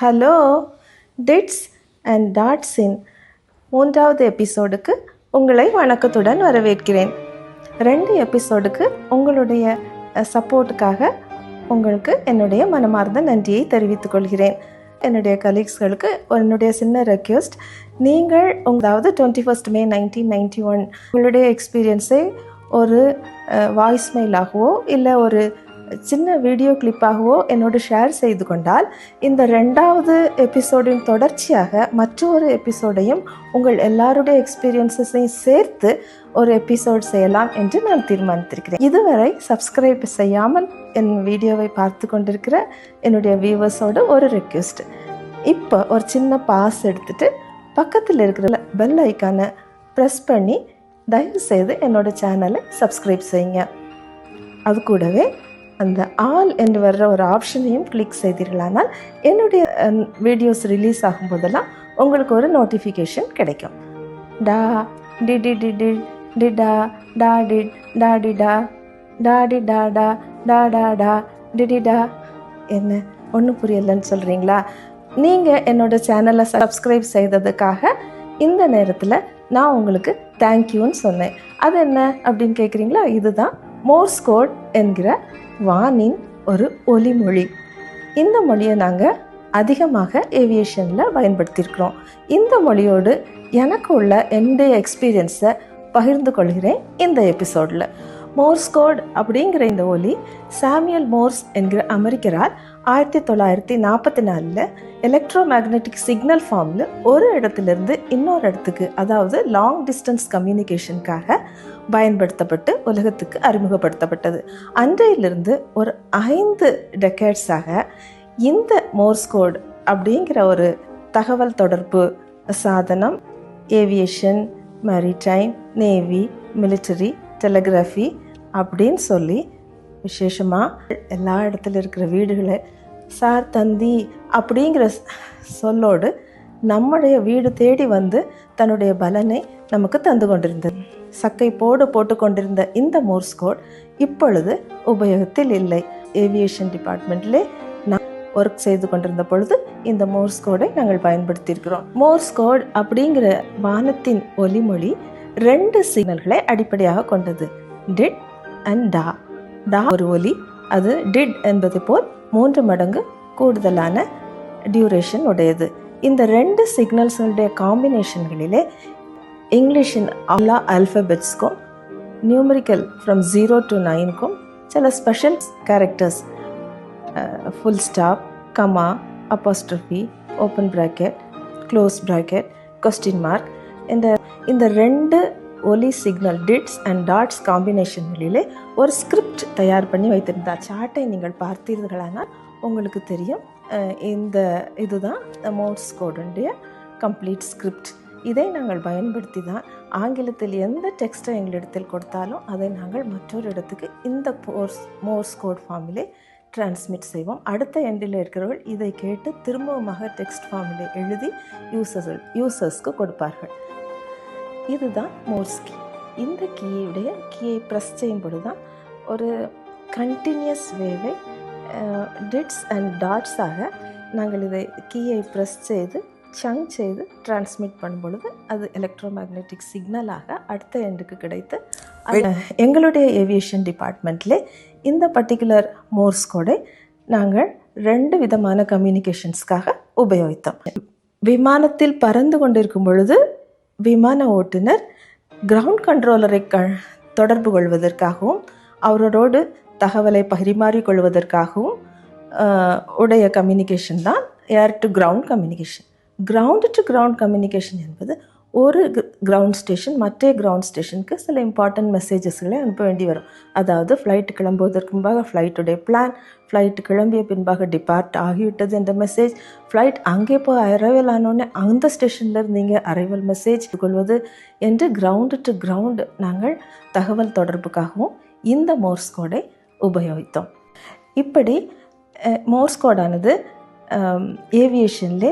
Hello dits and டாட்ஸின் மூன்றாவது எபிசோடுக்கு உங்களை வணக்கத்துடன் வரவேற்கிறேன். ரெண்டு எபிசோடுக்கு உங்களுடைய சப்போர்ட்டுக்காக உங்களுக்கு என்னுடைய மனமார்ந்த நன்றியை தெரிவித்துக் கொள்கிறேன். என்னுடைய கலீக்ஸ்களுக்கு என்னுடைய சின்ன ரெக்வெஸ்ட் நீங்கள் உங்களாவது twenty first May nineteen ninety one உங்களுடைய எக்ஸ்பீரியன்ஸை ஒரு வாய்ஸ்மெயிலாகவோ இல்லை ஒரு சின்ன வீடியோ கிளிப்பாகவோ என்னோடு ஷேர் செய்து கொண்டால் இந்த ரெண்டாவது எபிசோடின் தொடர்ச்சியாக மற்றொரு எபிசோடையும் உங்கள் எல்லாருடைய எக்ஸ்பீரியன்ஸஸையும் சேர்த்து ஒரு எபிசோட் செய்யலாம் என்று நான் தீர்மானித்திருக்கிறேன். இதுவரை சப்ஸ்கிரைப் செய்யாமல் என் வீடியோவை பார்த்து கொண்டிருக்கிற என்னுடைய வியூவர்ஸோட ஒரு ரெக்வெஸ்ட் இப்போ ஒரு சின்ன பாஸ் எடுத்துட்டு பக்கத்தில் இருக்கிற பெல் ஐக்கானை ப்ரெஸ் பண்ணி தயவுசெய்து என்னோடய சேனலை சப்ஸ்கிரைப் செய்யுங்க. அது கூடவே அந்த ஆல் என்று வர்ற ஒரு ஆப்ஷனையும் கிளிக் செய்தீர்களானால் என்னுடைய வீடியோஸ் ரிலீஸ் ஆகும்போதெல்லாம் உங்களுக்கு ஒரு நோட்டிஃபிகேஷன் கிடைக்கும். டா D D D D theta டா டி டா டி டா டா டி டா டா டா டா டா டிடிடா என்ன? ஒன்றும் புரியலைன்னு சொல்கிறீங்களா நீங்கள் என்னோட சேனலை சப்ஸ்கிரைப் செய்ததுக்காக இந்த நேரத்தில் நான் உங்களுக்கு தேங்க்யூன்னு சொன்னேன். அது என்ன அப்படின்னு கேட்குறீங்களா இதுதான் மோர்ஸ் கோட் என்கிற வானின் ஒரு ஒலிமொழி. இந்த மொழியை நாங்கள் அதிகமாக ஏவியேஷனில் பயன்படுத்தியிருக்கிறோம். இந்த மொழியோடு எனக்கு உள்ள என்னுடைய எக்ஸ்பீரியன்ஸை பகிர்ந்து கொள்கிறேன் இந்த எபிசோடில் மோர்ஸ் கோட் அப்படிங்கிற இந்த ஒலி சாமியல் மோர்ஸ் என்கிற அமெரிக்கரால் ஆயிரத்தி தொள்ளாயிரத்தி நாற்பத்தி நாலில் எலக்ட்ரோ மேக்னெட்டிக் சிக்னல் ஃபார்மில் ஒரு இடத்துலேருந்து இன்னொரு இடத்துக்கு அதாவது லாங் டிஸ்டன்ஸ் கம்யூனிகேஷனுக்காக பயன்படுத்தப்பட்டு உலகத்துக்கு அறிமுகப்படுத்தப்பட்டது. அன்றையிலிருந்து ஒரு ஐந்து டெக்கேட்ஸாக இந்த மோர்ஸ் கோட் அப்படிங்கிற ஒரு தகவல் தொடர்பு சாதனம் aviation maritime navy military telegraphy அப்படின்னு சொல்லி விசேஷமாக எல்லா இடத்துல இருக்கிற வீடுகளை சார் தந்தி அப்படிங்கிற சொல்லோடு நம்முடைய வீடு தேடி வந்து தன்னுடைய பலனை நமக்கு தந்து கொண்டிருந்தது. சக்கை போடு போட்டு கொண்டிருந்த இந்த மோர்ஸ் கோட் இப்பொழுது உபயோகத்தில் இல்லை. ஏவியேஷன் டிபார்ட்மெண்ட்லே நான் ஒர்க் செய்து கொண்டிருந்த பொழுது இந்த மோர்ஸ் கோடை நாங்கள் பயன்படுத்தியிருக்கிறோம். மோர்ஸ் கோட் அப்படிங்கிற வானத்தின் ஒலிமொழி ரெண்டு சிக்னல்களை அடிப்படையாக கொண்டது. டிட் அண்ட் டா டா ஒரு ஒலி அது டிட் என்பது போல் மூன்று மடங்கு கூடுதலான டியூரேஷன் உடையது. இந்த ரெண்டு சிக்னல்ஸுடைய காம்பினேஷன்களிலே இங்கிலீஷின் எல்லா ஆல்ஃபபெட்ஸ்க்கும் நியூமரிக்கல் ஃப்ரம் ஜீரோ டு நைனுக்கும் சில special characters full stop comma apostrophe open bracket close bracket question mark இந்த இந்த ரெண்டு ஒலி சிக்னல் டிட்ஸ் அண்ட் டாட்ஸ் காம்பினேஷன்களிலே ஒரு ஸ்கிரிப்ட் தயார் பண்ணி வைத்திருந்தார் சார்ட்டை நீங்கள் பார்த்தீர்களானால் உங்களுக்கு தெரியும் இந்த இதுதான் மோட்ஸ் கோடுடைய கம்ப்ளீட் ஸ்கிரிப்ட் இதை நாங்கள் பயன்படுத்தி தான் ஆங்கிலத்தில் எந்த டெக்ஸ்ட்டை எங்களிடத்தில் கொடுத்தாலும் அதை நாங்கள் மற்றொரு இடத்துக்கு இந்த போர்ஸ் மோர்ஸ் கோட் ஃபார்மிலே டிரான்ஸ்மிட் செய்வோம். அடுத்த எண்டில் இருக்கிறவர்கள் இதை கேட்டு திரும்பவுமாக டெக்ஸ்ட் ஃபார்மிலே எழுதி யூசர்கள் யூசர்ஸ்க்கு கொடுப்பார்கள். இதுதான் மோர்ஸ் கீ. இந்த கீயுடைய கீயை ப்ரெஸ் செய்யும் பொழுது தான் ஒரு கண்டினியூஸ் வேவை டிட்ஸ் அண்ட் டாட்ஸாக நாங்கள் இதை கீயை ப்ரெஸ் செய்து சங் செய்து டிரான்ஸ்மிட் பண்ணும் பொழுது அது எலக்ட்ரோ மேக்னெட்டிக் சிக்னலாக அடுத்த எண்டுக்கு கிடைத்து எங்களுடைய ஏவியேஷன் டிபார்ட்மெண்ட்லே இந்த பர்டிகுலர் மோர்ஸ் கோடை நாங்கள் ரெண்டு விதமான கம்யூனிகேஷன்ஸ்க்காக உபயோகித்தோம். விமானத்தில் பறந்து கொண்டிருக்கும் பொழுது விமான ஓட்டுநர் கிரவுண்ட் கண்ட்ரோலரை க தொடர்பு கொள்வதற்காகவும் அவரோடு தகவலை பரிமாறிக்கொள்வதற்காகவும் உடைய கம்யூனிகேஷன் தான் air to ground communication ground to ground communication என்பது ஒரு கிரவுண்ட் ஸ்டேஷன் மற்ற கிரவுண்ட் ஸ்டேஷனுக்கு சில இம்பார்ட்டன்ட் மெசேஜஸ்களை அனுப்ப வேண்டி வரும். அதாவது ஃப்ளைட் கிளம்புவதற்கு முன்பாக ஃப்ளைட்டுடைய பிளான் ஃப்ளைட்டு கிளம்பிய பின்பாக டிபார்ட் ஆகிவிட்டது என்ற மெசேஜ் ஃப்ளைட் அங்கே போய் அரைவல் ஆனோடனே அந்த ஸ்டேஷனில் இருந்தீங்க அரைவல் மெசேஜ் கொள்வது என்று கிரவுண்டு டு கிரவுண்டு நாங்கள் தகவல் தொடர்புக்காகவும் இந்த மோர்ஸ் கோடை உபயோகித்தோம். இப்படி மோர்ஸ் கோடானது ஏவியேஷன்லே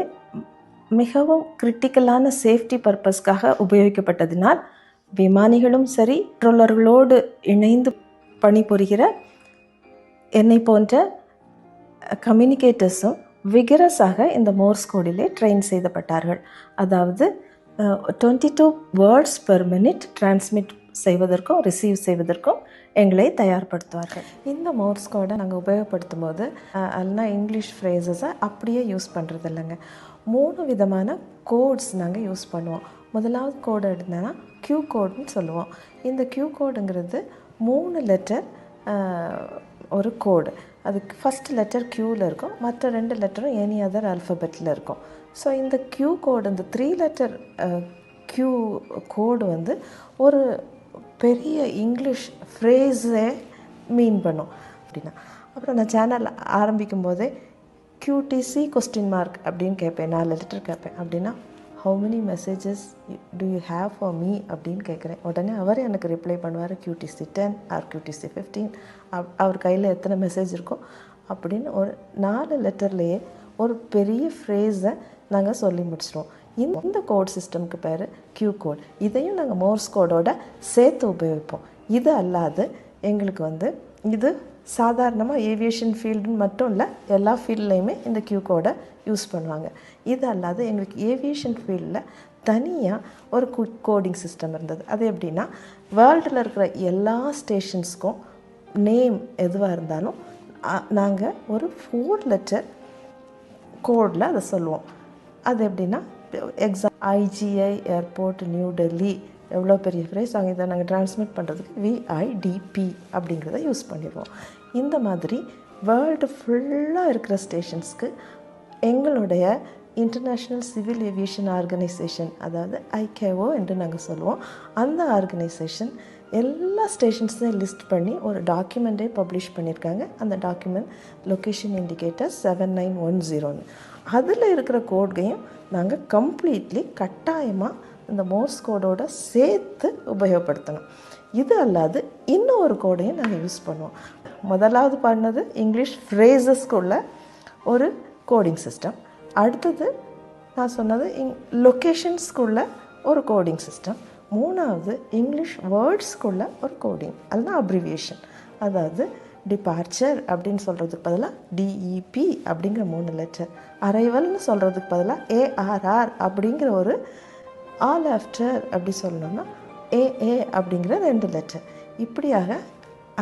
மிகவும் கிரிட்டிக்கலான சேஃப்டி பர்பஸ்க்காக உபயோகிக்கப்பட்டதினால் விமானிகளும் சரி ட்ரோலர்களோடு இணைந்து பணிபுரிகிற என்னை போன்ற கம்யூனிகேட்டர்ஸும் விகரஸாக இந்த மோர்ஸ் கோடிலே ட்ரெயின் செய்தப்பட்டார்கள். அதாவது twenty two words per minute transmit செய்வதற்கும் ரிசீவ் செய்வதற்கும் எங்களை தயார்படுத்துவார்கள். இந்த மோர்ஸ் கோடை நாங்கள் உபயோகப்படுத்தும் போது எல்லாம் இங்கிலீஷ் ஃப்ரேசஸை அப்படியே யூஸ் பண்ணுறது இல்லைங்க மூணு விதமான கோட்ஸ் நாங்கள் யூஸ் பண்ணுவோம். முதலாவது கோடு எடுத்தோன்னா க்யூ கோடுன்னு சொல்லுவோம். இந்த க்யூ கோடுங்கிறது மூணு லெட்டர் ஒரு கோடு அதுக்கு ஃபஸ்ட் லெட்டர் க்யூவில் இருக்கும். மற்ற ரெண்டு லெட்டரும் எனி அதர் அல்ஃபபெட்டில் இருக்கும். ஸோ இந்த க்யூ கோடு இந்த த்ரீ லெட்டர் க்யூ கோடு வந்து ஒரு பெரிய இங்கிலீஷ் ஃப்ரேஸே மீன் பண்ணும். அப்படின்னா அப்புறம் நான் சேனல் ஆரம்பிக்கும் போதே கியூடிசி கொஸ்டின் மார்க் அப்படின்னு கேட்பேன். நாலு லெட்டர் கேட்பேன். அப்படின்னா how many messages do you have for me அப்படின்னு கேட்குறேன். உடனே அவர் எனக்கு ரிப்ளை பண்ணுவார். QTC ten R QTC fifteen அவர் கையில் எத்தனை மெசேஜ் இருக்கோ அப்படின்னு ஒரு நாலு லெட்டர்லேயே ஒரு பெரிய ஃப்ரேஸை நாங்கள் சொல்லி முடிச்சிடுவோம் இந்த கோட் சிஸ்டம்க்கு பேர் கியூ கோட் இதையும் நாங்கள் மோர்ஸ் கோடோட சேர்த்து உபயோகிப்போம். இது அல்லாது எங்களுக்கு வந்து இது சாதாரணமாக ஏவியேஷன் ஃபீல்டுன்னு மட்டும் இல்லை எல்லா ஃபீல்ட்லேயுமே இந்த கியூ கோடை யூஸ் பண்ணுவாங்க. இது அல்லாது எங்களுக்கு ஏவியேஷன் ஃபீல்டில் தனியாக ஒரு கோடிங் சிஸ்டம் இருந்தது. அது எப்படின்னா வேர்ல்டில் இருக்கிற எல்லா ஸ்டேஷன்ஸ்க்கும் நேம் எதுவாக இருந்தாலும் நாங்கள் ஒரு ஃபோர் லெட்டர் கோடில் அதை சொல்லுவோம். அது எப்படின்னா exam IGI airport new Delhi எவ்வளோ பெரிய ஃப்ரேஸ் அவங்க இதை நாங்கள் ட்ரான்ஸ்மிட் பண்ணுறதுக்கு விஐடிபி அப்படிங்கிறத யூஸ் பண்ணிடுவோம். இந்த மாதிரி வேர்ல்டு ஃபுல்லாக இருக்கிற ஸ்டேஷன்ஸ்க்கு எங்களுடைய இன்டர்நேஷ்னல் சிவில் ஏவியேஷன் ஆர்கனைசேஷன் அதாவது ஐகேஓ என்று நாங்கள் சொல்லுவோம். அந்த ஆர்கனைசேஷன் எல்லா ஸ்டேஷன்ஸையும் லிஸ்ட் பண்ணி ஒரு டாக்குமெண்ட்டே பப்ளிஷ் பண்ணியிருக்காங்க. அந்த document location indicator seven nine one ஜீரோன்னு அதில் இருக்கிற கோட்கையும் நாங்கள் கம்ப்ளீட்லி கட்டாயமாக இந்த மோர்ஸ் கோடோட சேர்த்து உபயோகப்படுத்தணும். இது அல்லாது இன்னும் ஒரு கோடையும் நாங்கள் யூஸ் பண்ணுவோம். முதலாவது பண்ணது இங்கிலீஷ் ஃப்ரேசஸ்க்குள்ள ஒரு கோடிங் சிஸ்டம் அடுத்தது நான் சொன்னது இங் லொக்கேஷன்ஸ்க்குள்ள ஒரு கோடிங் சிஸ்டம் மூணாவது இங்கிலீஷ் வேர்ட்ஸ்க்குள்ள ஒரு கோடிங் அதுதான் அப்ரிவியேஷன் அதாவது டிபார்ச்சர் அப்படின்னு சொல்கிறதுக்கு பதிலாக டிஇபி அப்படிங்கிற மூணு லெட்டர் அரைவல்னு சொல்கிறதுக்கு பதிலாக ஏஆர்ஆர் அப்படிங்கிற ஒரு ஆல் ஆஃப்டர் அப்படி சொல்லணும்னா ஏஏ அப்படிங்கிற ரெண்டு லெட்டர் இப்படியாக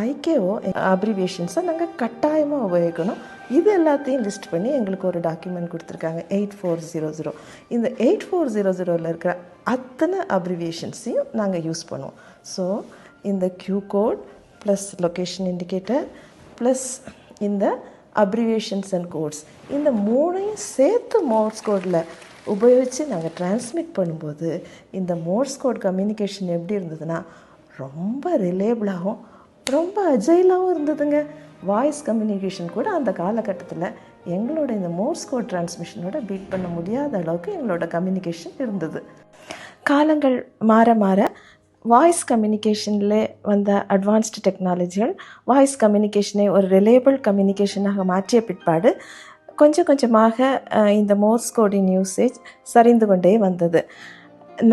ஐகேஓ அப்ரிவியேஷன்ஸை நாங்கள் கட்டாயமாக உபயோகிக்கணும். இது எல்லாத்தையும் லிஸ்ட் பண்ணி எங்களுக்கு ஒரு டாக்குமெண்ட் கொடுத்துருக்காங்க. எயிட் ஃபோர் ஜீரோ ஜீரோ இந்த எயிட் ஃபோர் ஜீரோ ஜீரோவில் இருக்கிற அத்தனை அப்ரிவியேஷன்ஸையும் நாங்கள் யூஸ் பண்ணுவோம். ஸோ இந்த Q code plus location indicator plus இந்த அப்ரிவியேஷன்ஸ் அண்ட் கோட்ஸ் இந்த மூணையும் சேர்த்து மோர்ஸ் கோடில் உபயோகித்து நாங்கள் டிரான்ஸ்மிட் பண்ணும்போது இந்த மோர்ஸ் கோட் கம்யூனிகேஷன் எப்படி இருந்ததுன்னா ரொம்ப ரிலேபிளாகவும் ரொம்ப அஜைலாகவும் இருந்ததுங்க. வாய்ஸ் கம்யூனிகேஷன் கூட அந்த காலகட்டத்தில் எங்களோட இந்த மோர்ஸ் கோட் டிரான்ஸ்மிஷனோட பீட் பண்ண முடியாத அளவுக்கு எங்களோட கம்யூனிகேஷன் இருந்தது. காலங்கள் மாற மாற வாய்ஸ் கம்யூனிகேஷனில் வந்த அட்வான்ஸ்டு டெக்னாலஜிகள் வாய்ஸ் கம்யூனிகேஷனை ஒரு ரிலேபிள் கம்யூனிகேஷனாக மாற்றிய பிற்பாடு கொஞ்சம் கொஞ்சமாக இந்த மோர்ஸ் கோடின் யூசேஜ் சரிந்து கொண்டே வந்தது.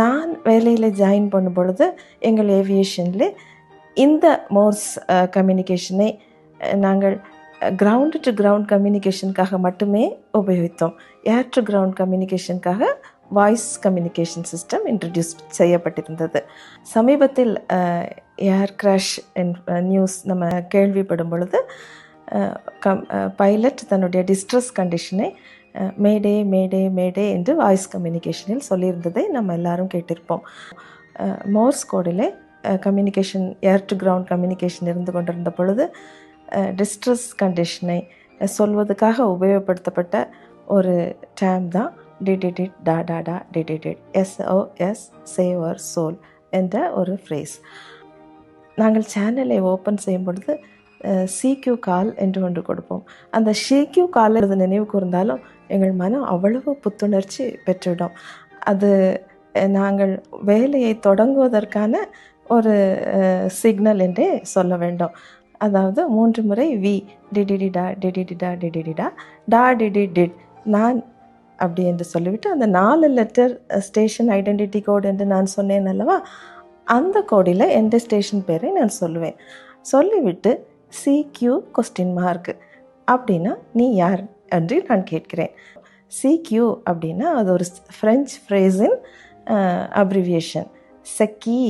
நான் வேலையில் ஜாயின் பண்ணும் பொழுது எங்கள் ஏவியேஷனில் இந்த மோர்ஸ் கம்யூனிகேஷனை நாங்கள் கிரவுண்டு டு கிரவுண்ட் கம்யூனிகேஷனுக்காக மட்டுமே உபயோகித்தோம். ஏர் டு கிரவுண்ட் கம்யூனிகேஷனுக்காக வாய்ஸ் கம்யூனிகேஷன் சிஸ்டம் இன்ட்ரடியூஸ் செய்யப்பட்டிருந்தது. சமீபத்தில் ஏர் கிராஷ் நியூஸ் நம்ம கேள்விப்படும் பொழுது கம் பைலட் தன்னுடைய டிஸ்ட்ரெஸ் கண்டிஷனை மேடே மேடே மேடே என்று வாய்ஸ் கம்யூனிகேஷனில் சொல்லியிருந்ததை நம்ம எல்லாரும் கேட்டிருப்போம். Morse கோடிலே communication air to ground communication இருந்து கொண்டிருந்த பொழுது டிஸ்ட்ரெஸ் கண்டிஷனை சொல்வதற்காக உபயோகப்படுத்தப்பட்ட ஒரு டேம் தான் டிடிடிட் டா டா டா டிடிடிட் எஸ்ஓஎஸ் சேவர் சோல் என்ற ஒரு ஃப்ரேஸ் நாங்கள் சேனலை ஓப்பன் செய்யும் பொழுது சிக்யூ கால் என்று ஒன்று கொடுப்போம். அந்த சிக்யூ கால் அது நினைவு கூர்ந்தாலும் எங்கள் மனம் அவ்வளவு புத்துணர்ச்சி பெற்றுவிடும். அது நாங்கள் வேலையை தொடங்குவதற்கான ஒரு சிக்னல் என்றே சொல்ல வேண்டும். அதாவது மூன்று முறை வி டிடிடிடா டிடிடிடா டிடிடிடா டா டிடி டிட் நான் அப்படி என்று சொல்லிவிட்டு அந்த நாலு லெட்டர் ஸ்டேஷன் ஐடென்டிட்டி கோடு என்று நான் சொன்னேன் அல்லவா? அந்த கோடில் எந்த ஸ்டேஷன் பேரை நான் சொல்லுவேன். சொல்லிவிட்டு சிக்யூ கொஸ்டின் மார்க் அப்படின்னா நீ யார் என்று நான் கேட்கிறேன். சிக்யூ அப்படின்னா அது ஒரு ஃப்ரெஞ்ச் ஃப்ரேஸின் அப்ரிவியேஷன் செக்கி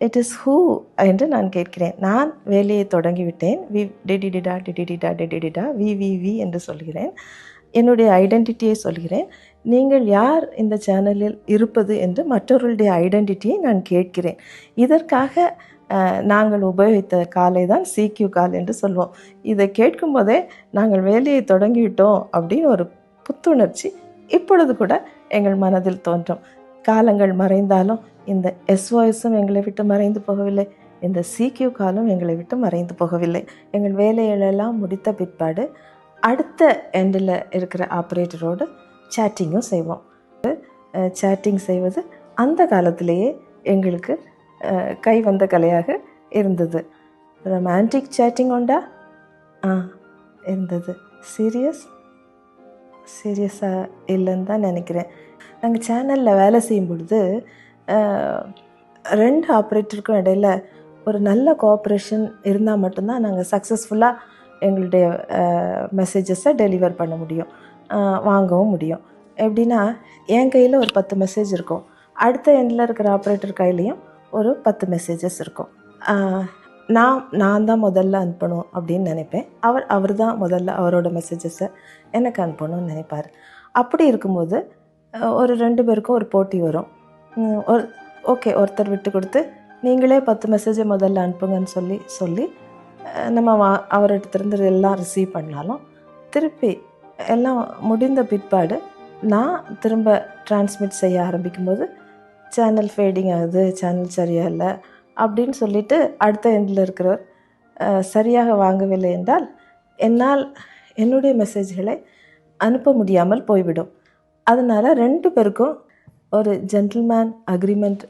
இட் இஸ் ஹூ என்று நான் கேட்கிறேன். நான் வேலையை தொடங்கிவிட்டேன். வி டிடிடிடா டிடிடிடா டிடிடிடா வி வி வி என்று சொல்கிறேன். என்னுடைய ஐடென்டிட்டியை சொல்கிறேன். நீங்கள் யார் இந்த சேனலில் இருப்பது என்று மற்றவர்களுடைய ஐடென்டிட்டியை நான் கேட்கிறேன். இதற்காக நாங்கள் உபயோகித்த காலை தான் சிக்யூ கால் என்று சொல்வோம். இதை கேட்கும்போதே நாங்கள் வேலையை தொடங்கிவிட்டோம் அப்படின்னு ஒரு புத்துணர்ச்சி இப்பொழுது கூட எங்கள் மனதில் தோன்றும். காலங்கள் மறைந்தாலும் இந்த எஸ்ஓஎஸும் எங்களை விட்டு மறைந்து போகவில்லை. இந்த சிக்யூ காலும் எங்களை விட்டு மறைந்து போகவில்லை. எங்கள் வேலைகளெல்லாம் முடித்த பிற்பாடு அடுத்த எண்டில் இருக்கிற ஆப்ரேட்டரோடு சேட்டிங்கும் செய்வோம். சேட்டிங் செய்வது அந்த காலத்திலேயே எங்களுக்கு கை வந்த கலையாக இருந்தது. ரொமான்டிக் சேட்டிங் உண்டா? ஆ இருந்தது. சீரியஸ் சீரியஸாக இல்லைன்னு தான் நினைக்கிறேன். நாங்கள் சேனலில் வேலை செய்யும் பொழுது ரெண்டு ஆப்ரேட்டருக்கும் இடையில ஒரு நல்ல கோஆப்ரேஷன் இருந்தால் மட்டும்தான் நாங்கள் சக்ஸஸ்ஃபுல்லாக எங்களுடைய மெசேஜஸை டெலிவர் பண்ண முடியும். வாங்கவும் முடியும். எப்படின்னா என் கையில் ஒரு பத்து மெசேஜ் இருக்கும். அடுத்த எண்டில் இருக்கிற ஆப்ரேட்டர் கையிலையும் ஒரு பத்து மெசேஜஸ் இருக்கும். நான் நான் தான் முதல்ல அனுப்பணும் அப்படின்னு நினைப்பேன். அவர் அவர் தான் முதல்ல அவரோட மெசேஜஸை எனக்கு அனுப்பணும்னு நினைப்பார். அப்படி இருக்கும்போது ஒரு ரெண்டு பேருக்கும் ஒரு போட்டி வரும். ஒரு ஓகே ஒருத்தர் விட்டு கொடுத்து நீங்களே பத்து மெசேஜை முதல்ல அனுப்புங்கன்னு சொல்லி சொல்லி நம்ம வா அவர்கிட்டருந்து எல்லாம் ரிசீவ் பண்ணாலும் திருப்பி எல்லாம் முடிந்த பிற்பாடு நான் திரும்ப டிரான்ஸ்மிட் செய்ய ஆரம்பிக்கும்போது சேனல் ஃபேடிங் ஆகுது சேனல் சரியாக இல்லை அப்படின்னு சொல்லிட்டு அடுத்த எண்டில் இருக்கிறவர் சரியாக வாங்கவில்லை என்றால் என்னால் என்னுடைய மெசேஜ்களை அனுப்ப முடியாமல் போய்விடும். அதனால் ரெண்டு பேருக்கும் ஒரு ஜென்டில்மேன் அக்ரிமெண்ட்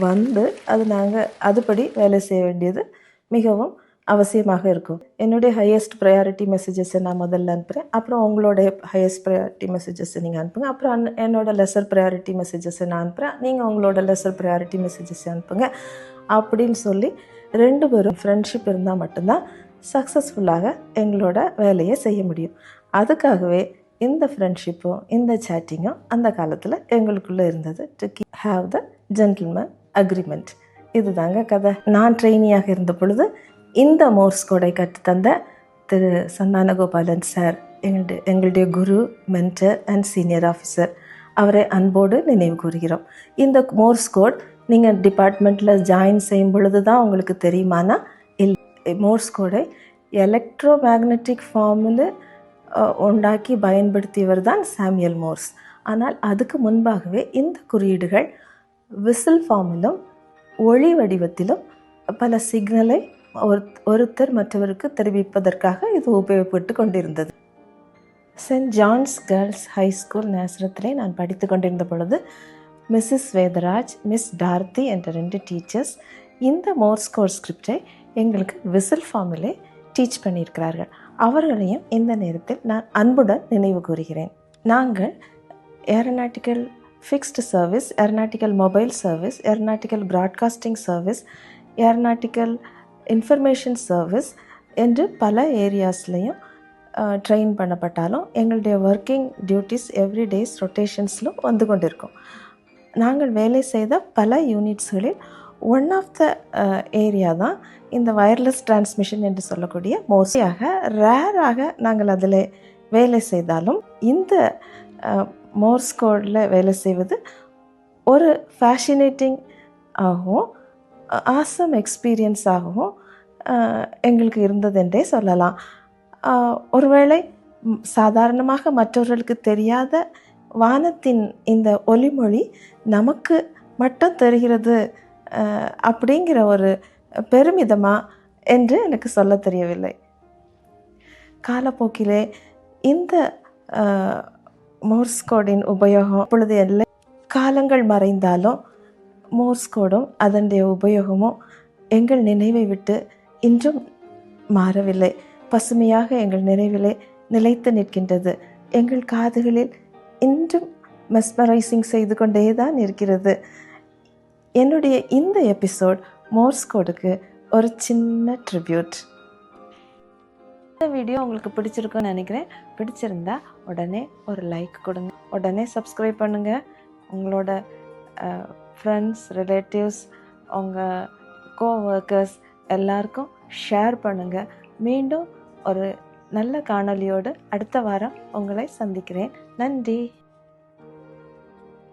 வந்து அது நாங்கள் அதுபடி வேலை செய்ய வேண்டியது மிகவும் அவசியமாக இருக்கும். என்னுடைய ஹையஸ்ட் ப்ரையாரிட்டி மெசேஜஸை நான் முதல்ல அனுப்புகிறேன் அப்புறம் உங்களுடைய ஹையஸ்ட் ப்ரையாரிட்டி மெசேஜஸை நீங்கள் அனுப்புங்க. அப்புறம் அன்- என்னோட லெசர் ப்ரையாரிட்டி மெசேஜஸை நான் அனுப்புகிறேன் நீங்கள் உங்களோட லெசர் ப்ரையாரிட்டி மெசேஜஸை அனுப்புங்க. அப்படின்னு சொல்லி ரெண்டு பேரும் ஃப்ரெண்ட்ஷிப் இருந்தால் மட்டும்தான் சக்ஸஸ்ஃபுல்லாக எங்களோட வேலையை செய்ய முடியும். அதுக்காகவே இந்த ஃப்ரெண்ட்ஷிப்பும் இந்த சேட்டிங்கும் அந்த காலத்தில் எங்களுக்குள்ளே இருந்தது to have the gentleman agreement இதுதாங்க கதை. நான் ட்ரெயினியாக இருந்த பொழுது இந்த மோர்ஸ் கோடை கற்றுத்தந்த திரு சந்தானகோபாலன் சார் எங்களுடைய எங்களுடைய குரு மென்டர் அண்ட் சீனியர் ஆஃபீஸர் அவரை அன்போடு நினைவு கூறுகிறோம். இந்த மோர்ஸ் கோட் நீங்கள் டிபார்ட்மெண்ட்டில் ஜாயின் செய்யும் பொழுது தான் உங்களுக்கு தெரியுமானா? இல் மோர்ஸ் கோடை எலக்ட்ரோ மேக்னெட்டிக் ஃபார்மில் உண்டாக்கி பயன்படுத்தியவர் தான் சாமியல் மோர்ஸ் ஆனால் அதுக்கு முன்பாகவே இந்த குறியீடுகள் விசில் ஃபார்மிலும் ஒளி வடிவத்திலும் பல சிக்னலை ஒரு ஒருத்தர் மற்றவருக்கு தெரிவிப்பதற்காக இது உபயோகப்பட்டு கொண்டிருந்தது. Saint John's girls high school நேசரத்திலே நான் படித்து கொண்டிருந்த பொழுது மிஸ்ஸஸ் வேதராஜ் மிஸ் டார்த்தி என்ற ரெண்டு டீச்சர்ஸ் இந்த மோர்ஸ் கோர் ஸ்கிரிப்டை எங்களுக்கு விசில் ஃபார்மிலே டீச் பண்ணியிருக்கிறார்கள். அவர்களையும் இந்த நேரத்தில் நான் அன்புடன் நினைவு கூறுகிறேன். நாங்கள் aeronautical fixed service aeronautical mobile service aeronautical broadcasting service aeronautical information service என்று பல ஏரியாஸ்லேயும் ட்ரெயின் பண்ணப்பட்டாலும் எங்களுடைய ஒர்க்கிங் டியூட்டிஸ் எவ்ரி டேஸ் ரொட்டேஷன்ஸிலும் வந்து கொண்டிருக்கும். நாங்கள் வேலை செய்த பல யூனிட்ஸ்களில் ஒன் ஆஃப் த ஏரியா தான் இந்த வயர்லெஸ் டிரான்ஸ்மிஷன் என்று சொல்லக்கூடிய மோஸ்டியாக ரேராக நாங்கள் அதில் வேலை செய்தாலும் இந்த மோர்ஸ் கோடில் வேலை செய்வது ஒரு ஃபேஷினேட்டிங் ஆகவும் ஆசம் எக்ஸ்பீரியன்ஸ் ஆகவும் எங்களுக்கு இருந்ததென்றே சொல்லலாம். ஒருவேளை சாதாரணமாக மற்றவர்களுக்கு தெரியாத வானத்தின் இந்த ஒலிமொழி நமக்கு மட்டும் தெரிகிறது அப்படிங்கிற ஒரு பெருமிதமா என்று எனக்கு சொல்ல தெரியவில்லை. காலப்போக்கிலே இந்த மோர்ஸ்கோடின் மோர்ஸ் கோடின் உபயோகம் இப்பொழுது இல்லை காலங்கள் மறைந்தாலும் மோர்ஸ் கோடும் அதனுடைய உபயோகமும் எங்கள் நினைவை விட்டு இன்றும் மாறவில்லை. பசுமையாக எங்கள் நினைவிலே நிலைத்து நிற்கின்றது. எங்கள் காதுகளில் இன்றும் மெஸ்மரைசிங் செய்து கொண்டே தான் இருக்கிறது. என்னுடைய இந்த எபிசோட் மோர்ஸ் கோடுக்கு ஒரு சின்ன ட்ரிபியூட் இந்த வீடியோ உங்களுக்கு பிடிச்சிருக்குன்னு நினைக்கிறேன். பிடிச்சிருந்தா உடனே ஒரு லைக் கொடுங்க. உடனே சப்ஸ்கிரைப் பண்ணுங்கள் உங்களோட ஃப்ரெண்ட்ஸ் ரிலேட்டிவ்ஸ் உங்கள் கோ ஒர்க்கர்ஸ் எல்லாருக்கும் ஷேர் பண்ணுங்கள் மீண்டும் ஒரு நல்ல காணொலியோடு அடுத்த வாரம் உங்களை சந்திக்கிறேன். நன்றி.